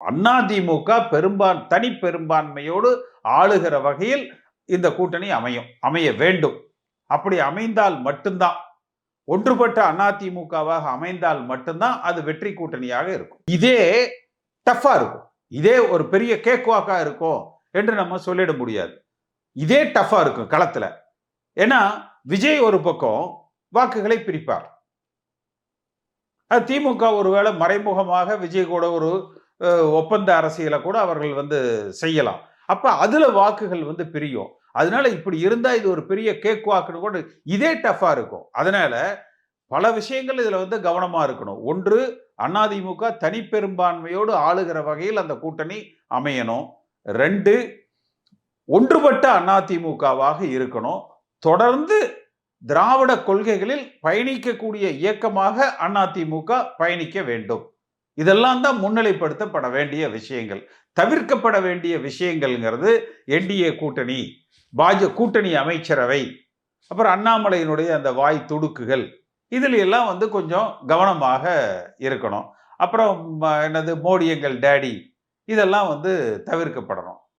அதிமுக பெரும்பான் தனி பெரும்பான்மையோடு ஆளுகிற வகையில் இந்த கூட்டணி அமையும் அமைய வேண்டும். அப்படி அமைந்தால் மட்டும்தான் ஒன்றுபட்ட அதிமுகவாக அமைந்தால் மட்டும்தான் அது வெற்றி கூட்டணியாக இருக்கும். இதே டஃபா இருக்கும். இதே ஒரு பெரிய கேக்வாக்கா இருக்கும் என்று நம்ம சொல்லிட முடியாது. இதே டஃபா இருக்கும் களத்துல. ஏன்னா விஜய் ஒரு பக்கம் வாக்குகளை பிரிப்பார். அது திமுக ஒருவேளை மறைமுகமாக விஜய் கூட ஒரு ஒப்பந்த அரசியலை கூட அவர்கள் வந்து செய்யலாம். அப்போ அதில் வாக்குகள் வந்து பிரியும். அதனால இப்படி இருந்தால் இது ஒரு பெரிய கேக் வாக்குன்னு கூட இதே டஃப்பாக இருக்கும். அதனால பல விஷயங்கள் இதில் வந்து கவனமாக இருக்கணும். ஒன்று அதிமுக தனிப்பெரும்பான்மையோடு ஆளுகிற வகையில் அந்த கூட்டணி அமையணும். ரெண்டு ஒன்றுபட்ட அதிமுகவாக இருக்கணும். தொடர்ந்து திராவிட கொள்கைகளில் பயணிக்கக்கூடிய இயக்கமாக அதிமுக பயணிக்க வேண்டும். இதெல்லாம் தான் முன்னிலைப்படுத்தப்பட வேண்டிய விஷயங்கள். தவிர்க்கப்பட வேண்டிய விஷயங்கள்ங்கிறது என்டிஏ கூட்டணி பாஜ கூட்டணி அமைச்சரவை அப்புறம் அண்ணாமலையினுடைய அந்த வாய் துடுக்குகள். இதில் எல்லாம் வந்து கொஞ்சம் கவனமாக இருக்கணும். அப்புறம் ம, என்னது மோடி எங்கள் டேடி இதெல்லாம் வந்து தவிர்க்கப்படணும்.